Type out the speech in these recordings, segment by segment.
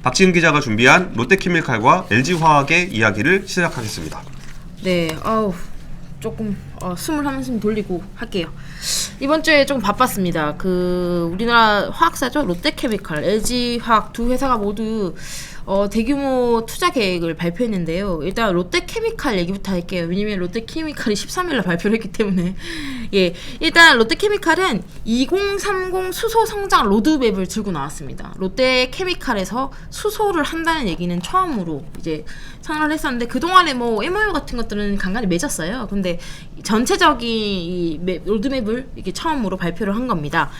박지은 기자가 준비한 롯데케미칼과 LG화학의 이야기를 시작하겠습니다. 네, 아우 조금 어, 숨을 한 숨 돌리고 할게요. 이번 주에 좀 바빴습니다. 그 우리나라 화학사죠 롯데케미칼, LG화학 두 회사가 모두 어, 대규모 투자 계획을 발표했는데요. 일단 롯데케미칼 얘기부터 할게요. 왜냐면 롯데케미칼이 13일날 발표를 했기 때문에 예, 일단 롯데케미칼은 2030 수소 성장 로드맵을 들고 나왔습니다. 롯데케미칼에서 수소를 한다는 얘기는 처음으로 이제 선언을 했었는데 그 동안에 뭐 MOU 같은 것들은 간간히 맺었어요. 근데 전체적인 이 맵- 로드맵을 이게 처음으로 발표를 한 겁니다.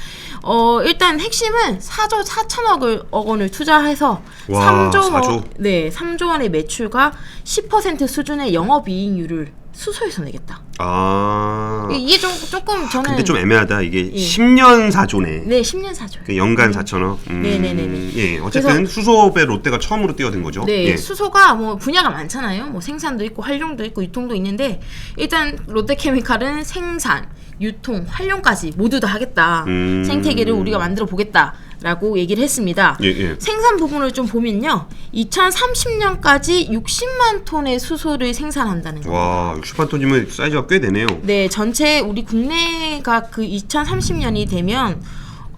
어 일단 핵심은 4조 4천억을 억 원을 투자해서 와, 3조 4조? 네 3조 원의 매출과 10% 수준의 영업이익률을 수소에서 내겠다. 아, 이게 좀 조금 저는 근데 좀 애매하다. 이게 예. 10년 4조네. 네 10년 사죠. 연간 4천억. 음, 네네네네. 예, 어쨌든 수소업에 롯데가 처음으로 뛰어든 거죠. 네, 예. 수소가 뭐 분야가 많잖아요. 뭐 생산도 있고 활용도 있고 유통도 있는데 일단 롯데케미칼은 생산, 유통, 활용까지 모두 다 하겠다. 음. 생태계를 우리가 만들어 보겠다 라고 얘기를 했습니다. 예, 예. 생산 부분을 좀 보면요. 2030년까지 60만 톤의 수소를 생산한다는 거. 와, 60만 톤이면 사이즈가 꽤 되네요. 네, 전체 우리 국내가 그 2030년이 되면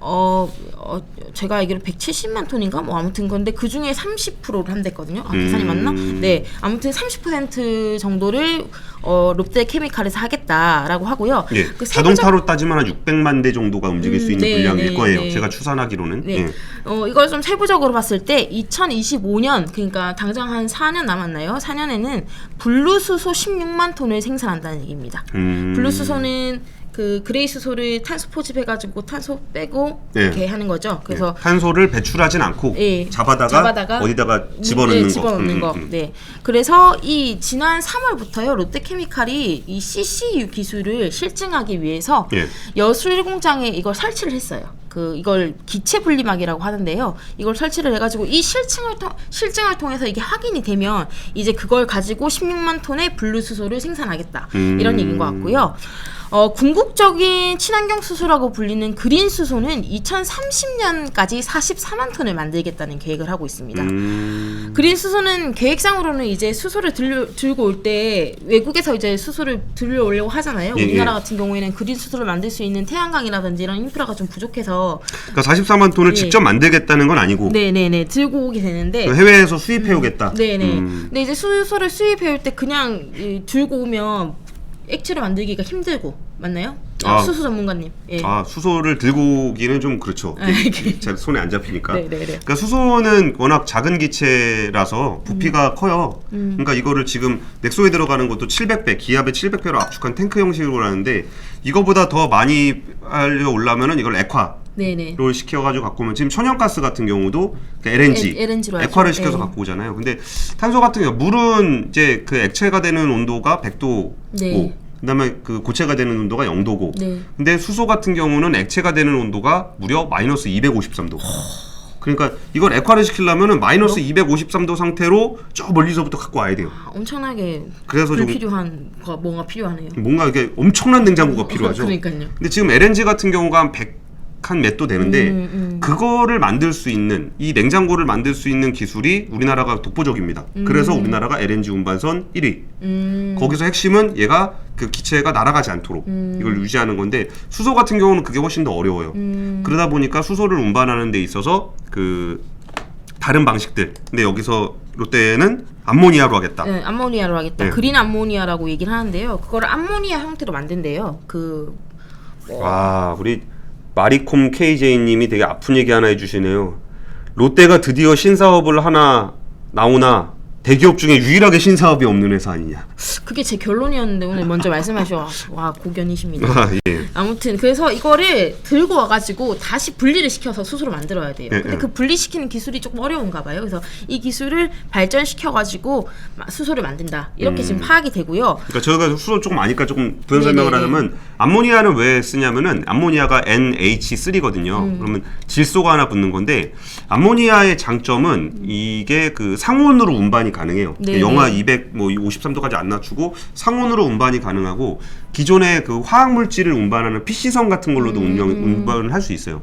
어, 어 제가 알기로 170만 톤인가 뭐 아무튼 건데 그 중에 30%를 한댔거든요. 아 계산이 음. 맞나? 네, 아무튼 30% 정도를 어 롯데 케미칼에서 하겠다라고 하고요. 예. 그 세부적- 자동차로 따지면 한 600만 대 정도가 움직일 수 음, 있는 네, 분량일 네, 거예요. 네. 제가 추산하기로는. 네. 예. 어, 이걸 좀 세부적으로 봤을 때 2025년 그러니까 당장 한 4년 남았나요? 4년에는 블루수소 16만 톤을 생산한다는 얘기입니다. 음. 블루수소는 그 그레이 수소를 탄소 포집해가지고 탄소 빼고 네. 이렇게 하는 거죠. 그래서 예. 탄소를 배출하진 않고 예, 잡아다가, 잡아다가 어디다가 집어넣는 네, 거. 집어넣는 음, 거. 음. 네. 그래서 이 지난 3월부터요 롯데케미칼이 이 CCU 기술을 실증하기 위해서 예. 여술 공장에 이걸 설치를 했어요. 그 이걸 기체 분리막이라고 하는데요. 이걸 설치를 해가지고 이 실증을 통 실증을 통해서 이게 확인이 되면 이제 그걸 가지고 16만 톤의 블루 수소를 생산하겠다 음. 이런 얘기인 것 같고요. 어, 궁극적인 친환경 수소라고 불리는 그린 수소는 2030년까지 44만 톤을 만들겠다는 계획을 하고 있습니다. 음. 그린 수소는 계획상으로는 이제 수소를 들려, 들고 올 때 외국에서 이제 수소를 들려오려고 하잖아요. 예, 우리나라 예. 같은 경우에는 그린 수소를 만들 수 있는 태양광이라든지 이런 인프라가 좀 부족해서 그러니까 44만 톤을 예. 직접 만들겠다는 건 아니고 네네네 들고 오게 되는데 그 해외에서 수입해 오겠다. 네네. 음. 근데 이제 수소를 수입해 올 때 그냥 이, 들고 오면 액체를 만들기가 힘들고 맞나요? 아, 아. 수소 전문가님. 예. 아 수소를 들고 오기는 좀 그렇죠. 아, 이게- 제 손에 안 잡히니까. 네 네 네. 그러니까 수소는 워낙 작은 기체라서 부피가 음. 커요. 그러니까 이거를 지금 넥소에 들어가는 것도 700배, 기압의 700배로 압축한 탱크 형식으로 하는데 이거보다 더 많이 하려 올라면은 이걸 액화 네네. 를 시켜가지고 갖고 오면 지금 천연가스 같은 경우도 그 LNG, 에- LNG 로 하죠. 액화를 시켜서 네. 갖고 오잖아요. 근데 탄소 같은 경우 물은 이제 그 액체가 되는 온도가 100도고 네. 그다음에 그 고체가 되는 온도가 0도고 네. 근데 수소 같은 경우는 액체가 되는 온도가 무려 마이너스 253도. 그러니까 이걸 액화를 시키려면은 마이너스 253도 상태로 저 멀리서부터 갖고 와야 돼요. 아, 엄청나게 그래서 좀 불필요한 거 뭔가 필요하네요. 뭔가 이게 엄청난 냉장고가 필요하죠. 그러니까요. 근데 지금 LNG 같은 경우가 한 100, 한몇 도 되는데 음, 음. 그거를 만들 수 있는 이 냉장고를 만들 수 있는 기술이 우리나라가 독보적입니다. 그래서 우리나라가 LNG 운반선 1위. 음. 거기서 핵심은 얘가 그 기체가 날아가지 않도록 이걸 유지하는 건데 수소 같은 경우는 그게 훨씬 더 어려워요. 음. 그러다 보니까 수소를 운반하는 데 있어서 그 다른 방식들. 근데 여기서 롯데는 암모니아로 하겠다. 네, 암모니아로 하겠다. 네. 그린 암모니아라고 얘기를 하는데요. 그거를 암모니아 형태로 만든대요. 그와 우리 마리콤 KJ님이 되게 아픈 얘기 하나 해주시네요. 롯데가 드디어 신사업을 하나 나오나 대기업 중에 유일하게 신사업이 없는 회사 아니냐. 그게 제 결론이었는데 오늘 먼저 말씀하셔. 와 고견이십니다. 아, 예. 아무튼 그래서 이거를 들고 와가지고 다시 분리를 시켜서 수소로 만들어야 돼요. 예, 근데 예. 그 분리시키는 기술이 조금 어려운가 봐요. 그래서 이 기술을 발전시켜가지고 마- 수소를 만든다. 이렇게 지금 파악이 되고요. 그러니까 저희가 수소 조금 아니까 조금 부연 네, 설명을 네, 하자면 암모니아는 왜 쓰냐면은 암모니아가 NH3거든요. 음. 그러면 질소가 하나 붙는 건데 암모니아의 장점은 이게 그 상온으로 운반이 가능해요. 네, 영하 네. 200 뭐 53도까지 안 낮추고 상온으로 운반이 가능하고 기존의 그 화학 물질을 운반하는 PC선 같은 걸로도 음. 운영 운반을 할 수 있어요.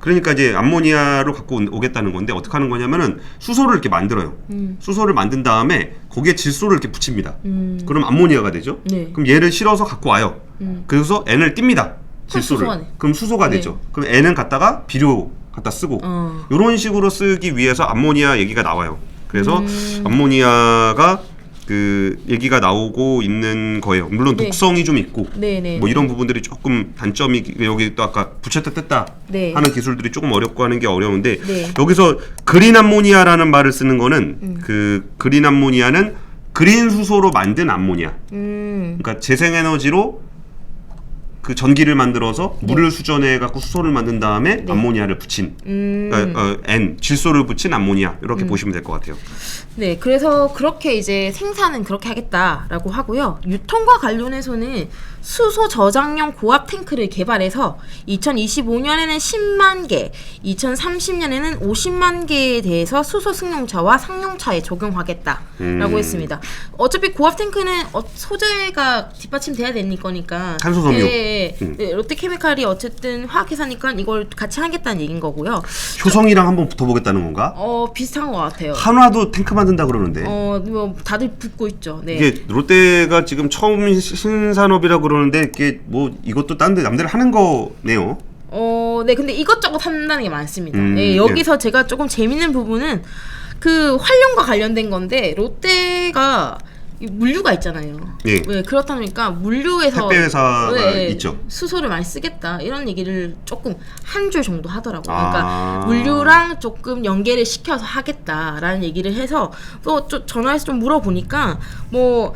그러니까 이제 암모니아로 갖고 오- 오겠다는 건데 어떻게 하는 거냐면은 수소를 이렇게 만들어요. 음. 수소를 만든 다음에 거기에 질소를 이렇게 붙입니다. 음. 그럼 암모니아가 되죠. 네. 그럼 얘를 실어서 갖고 와요. 음. 그래서 N을 띱니다. 질소를. 네. 그럼 수소가 되죠. 그럼 N은 갖다가 비료 갖다 쓰고 어. 이런 식으로 쓰기 위해서 암모니아 얘기가 나와요. 그래서 음. 암모니아가 그 얘기가 나오고 있는 거예요. 물론 네. 독성이 좀 있고 네네. 뭐 이런 부분들이 조금 단점이 여기 또 아까 붙였다 뗐다 네. 하는 기술들이 조금 어렵고 하는 게 어려운데 네. 여기서 그린 암모니아라는 말을 쓰는 거는 음. 그 그린 암모니아는 그린 수소로 만든 암모니아. 음. 그러니까 재생에너지로 그 전기를 만들어서 물을 수전해 갖고 수소를 만든 다음에 네. 암모니아를 붙인 음. 그러니까 어, N 질소를 붙인 암모니아 이렇게 보시면 될 것 같아요. 네, 그래서 그렇게 이제 생산은 그렇게 하겠다라고 하고요. 유통과 관련해서는 수소 저장용 고압 탱크를 개발해서 2025년에는 10만 개, 2030년에는 50만 개에 대해서 수소 승용차와 상용차에 적용하겠다라고 음. 했습니다. 어차피 고압 탱크는 어- 소재가 뒷받침돼야 되니 거니까. 탄소 섬유. 네, 음. 네, 롯데케미칼이 어쨌든 화학회사니까 이걸 같이 하겠다는 얘기인 거고요. 효성이랑 한번 붙어보겠다는 건가? 어 비슷한 것 같아요. 한화도 탱크 만든다 그러는데 어, 뭐 다들 붙고 있죠. 네. 이게 롯데가 지금 처음 시- 신산업이라 그러는데 이게 뭐 이것도 딴데 남들 하는 거네요. 어, 네. 근데 이것저것 한다는 게 많습니다. 음, 예, 여기서 제가 조금 재밌는 부분은 그 활용과 관련된 건데 롯데가 이 물류가 있잖아요. 예. 네, 그렇다 보니까 물류에서 택배 회사가 네, 있죠. 수소를 많이 쓰겠다 이런 얘기를 조금 한 줄 정도 하더라고요. 아. 그러니까 물류랑 조금 연계를 시켜서 하겠다라는 얘기를 해서 또좀 전화해서 좀 물어보니까 뭐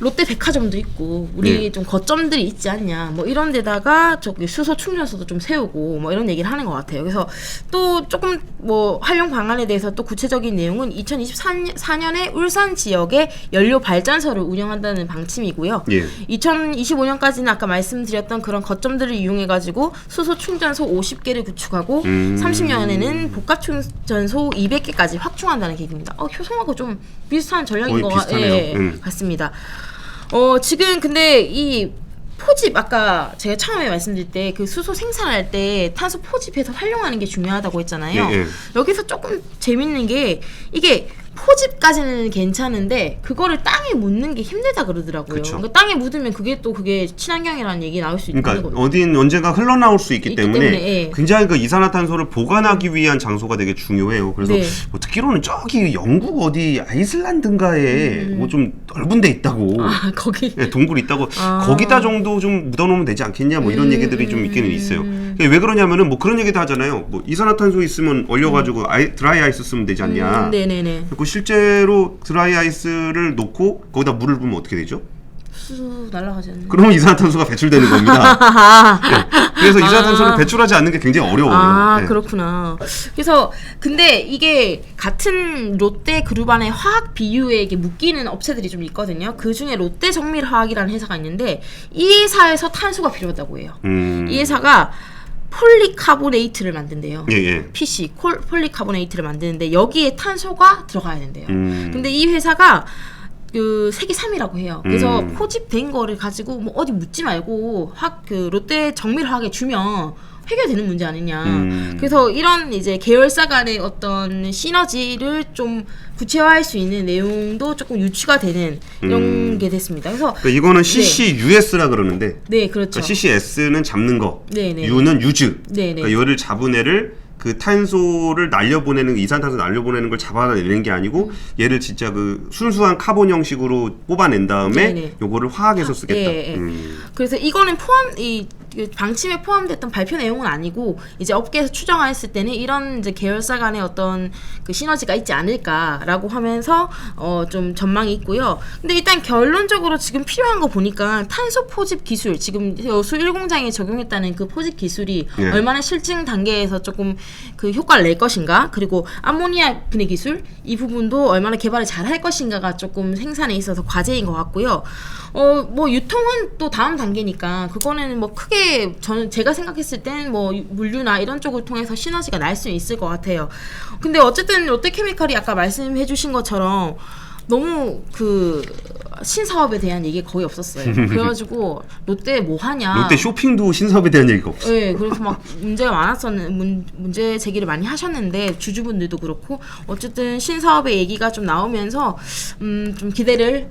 롯데 백화점도 있고 우리 예. 좀 거점들이 있지 않냐 뭐 이런 데다가 저기 수소 충전소도 좀 세우고 뭐 이런 얘기를 하는 것 같아요. 그래서 또 조금 뭐 활용 방안에 대해서 또 구체적인 내용은 2024년에 울산 지역에 연료 발전소를 운영한다는 방침이고요. 예. 2025년까지는 아까 말씀드렸던 그런 거점들을 이용해 가지고 수소 충전소 50개를 구축하고 음. 30년에는 복합 충전소 200개까지 확충한다는 계획입니다. 어, 효성하고 좀 비슷한 전략인 것. 예, 음. 같습니다. 어, 지금 근데 이 포집 아까 제가 처음에 말씀드릴 때 그 수소 생산할 때 탄소 포집해서 활용하는 게 중요하다고 했잖아요. 예, 예. 여기서 조금 재밌는 게 이게 포집까지는 괜찮은데 그거를 땅에 묻는 게 힘들다 그러더라고요. 그쵸. 그러니까 땅에 묻으면 그게 또 그게 친환경이라는 얘기 나올 수 있는 그러니까 거거든요. 어딘 언젠가 흘러나올 수 있기, 있기 때문에, 때문에, 예. 굉장히 그 이산화탄소를 보관하기 위한 장소가 되게 중요해요. 그래서 네. 뭐 듣기로는 저기 영국 어디 아이슬란드인가에 뭐좀 넓은 데 있다고 음. 아 거기 예, 동굴 있다고 아. 거기다 정도 좀 묻어놓으면 되지 않겠냐 뭐 이런 음, 얘기들이 좀 있기는 음. 있어요. 이게 왜 그러냐면은 뭐 그런 얘기도 하잖아요. 뭐 이산화탄소 있으면 얼려가지고 아이, 드라이 아이스 쓰면 되지 않냐. 음, 네네네. 실제로 드라이 아이스를 놓고 거기다 물을 부으면 어떻게 되죠? 수소 날라가지 않는. 그러면 이산화탄소가 배출되는 겁니다. 네. 그래서 이산화탄소를 배출하지 않는 게 굉장히 어려워요. 아 네. 그렇구나. 그래서 근데 이게 같은 롯데 그룹 안에 화학 비유에 이게 묶이는 업체들이 좀 있거든요. 그 중에 롯데 정밀화학이라는 회사가 있는데 이 회사에서 탄소가 필요하다고 해요. 음. 이 회사가 폴리카보네이트를 만든대요. 예, 예. PC 콜 폴리카보네이트를 만드는데 여기에 탄소가 들어가야 된대요. 음. 근데 이 회사가 그 세계 3위라고 해요. 그래서 음. 포집된 거를 가지고 뭐 어디 묻지 말고 확 그 롯데 정밀화학에 주면 해결되는 문제 아니냐. 음. 그래서 이런 이제 계열사 간의 어떤 시너지를 좀 구체화할 수 있는 내용도 조금 유추가 되는 이런 음. 게 됐습니다. 그래서 그러니까 이거는 CCUS라 그러는데 네 그렇죠. 그러니까 CCS는 잡는 거, 네, 네. U는 유즈. 네, 네. 그러니까 얘를 잡은 애를 그 탄소를 날려보내는 이산탄소 날려보내는 걸 잡아내는 게 아니고 얘를 진짜 그 순수한 카본 형식으로 뽑아낸 다음에 네, 네. 요거를 화학에서 쓰겠다. 예, 예. 이그 그래서 이거는 포함 이 방침에 포함됐던 발표 내용은 아니고 이제 업계에서 추정했을 때는 이런 이제 계열사 간의 어떤 그 시너지가 있지 않을까라고 하면서 어 좀 전망이 있고요. 근데 일단 결론적으로 지금 필요한 거 보니까 탄소 포집 기술 지금 여수 1공장에 적용했다는 그 포집 기술이 예. 얼마나 실증 단계에서 조금 그 효과를 낼 것인가 그리고 암모니아 분해 기술 이 부분도 얼마나 개발을 잘 할 것인가가 조금 생산에 있어서 과제인 것 같고요. 어 뭐 유통은 또 다음 단계니까 그거는 뭐 크게 저는 제가 생각했을 땐 뭐 물류나 이런 쪽을 통해서 시너지가 날 수 있을 것 같아요. 근데 어쨌든 롯데케미칼이 아까 말씀해 주신 것처럼 너무 그 신사업에 대한 얘기가 거의 없었어요. 그래가지고 롯데 뭐 하냐. 롯데 쇼핑도 신사업에 대한 얘기가 없어. 네, 그래서 막 문제가 많았었는 문, 문제 제기를 많이 하셨는데 주주분들도 그렇고 어쨌든 신사업의 얘기가 좀 나오면서 음, 좀 기대를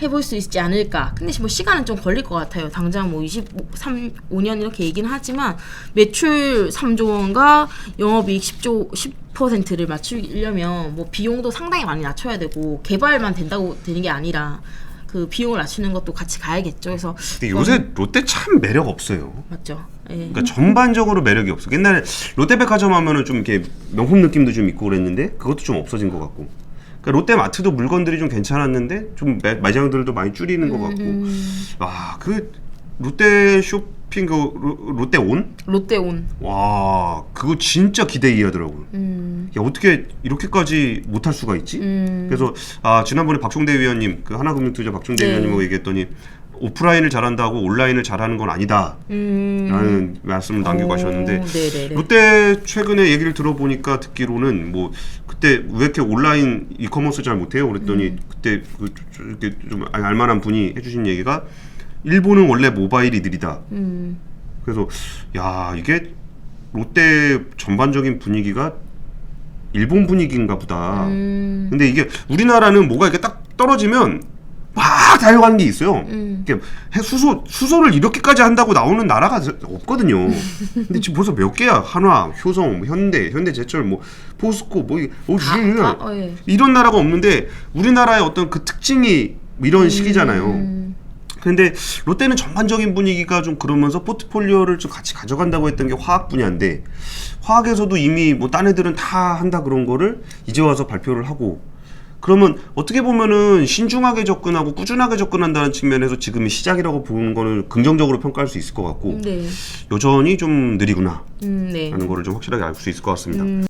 해볼 수 있지 않을까. 근데 뭐 시간은 좀 걸릴 것 같아요. 당장 뭐 23, 5년 이렇게 얘기는 하지만 매출 3조 원과 영업이익 10조 10%를 맞추려면 뭐 비용도 상당히 많이 낮춰야 되고 개발만 된다고 되는 게 아니라 그 비용을 낮추는 것도 같이 가야겠죠. 그래서 근데 요새 롯데 참 매력 없어요. 맞죠. 예. 그러니까 전반적으로 매력이 없어. 옛날에 롯데백화점 하면은 좀 이렇게 명품 느낌도 좀 있고 그랬는데 그것도 좀 없어진 것 같고. 그러니까 롯데마트도 물건들이 좀 괜찮았는데 좀 매, 매장들도 많이 줄이는 것 같고. 와, 그 롯데 쇼핑 그 로- 롯데 온? 롯데 온. 와, 그거 진짜 기대 이하더라고요. 음. 야, 어떻게 이렇게까지 못할 수가 있지? 음. 그래서 아, 지난번에 박종대 위원님, 그 하나금융투자 박종대 네. 위원님하고 얘기했더니 오프라인을 잘한다고 온라인을 잘하는 건 아니다. 음. 라는 말씀을 남기고 오, 네네네. 롯데 최근에 얘기를 들어보니까 듣기로는 뭐 그때 왜 이렇게 온라인 이커머스 잘 못해요? 그랬더니 음. 그때 그 저- 이렇게 좀 알만한 분이 해주신 얘기가 일본은 원래 모바일이 느리다. 음. 그래서 야 이게 롯데 전반적인 분위기가 일본 분위기인가 보다. 음. 근데 이게 우리나라는 뭐가 이렇게 딱 떨어지면 막 달려가는 게 있어요. 음. 수소 수소를 이렇게까지 한다고 나오는 나라가 저- 없거든요. 근데 지금 벌써 몇 개야? 한화, 효성, 뭐 현대, 현대제철, 뭐 포스코, 뭐, 이- 뭐 다- 다- 어, 예. 이런 나라가 없는데 우리나라의 어떤 그 특징이 뭐 이런 시기잖아요. 음. 근데 롯데는 전반적인 분위기가 좀 그러면서 포트폴리오를 좀 같이 가져간다고 했던 게 화학 분야인데 화학에서도 이미 뭐 딴 애들은 다 한다 그런 거를 이제 와서 발표를 하고 그러면 어떻게 보면은 신중하게 접근하고 꾸준하게 접근한다는 측면에서 지금이 시작이라고 보는 거는 긍정적으로 평가할 수 있을 것 같고 네. 여전히 좀 느리구나 음, 네. 라는 거를 좀 확실하게 알 수 있을 것 같습니다. 음,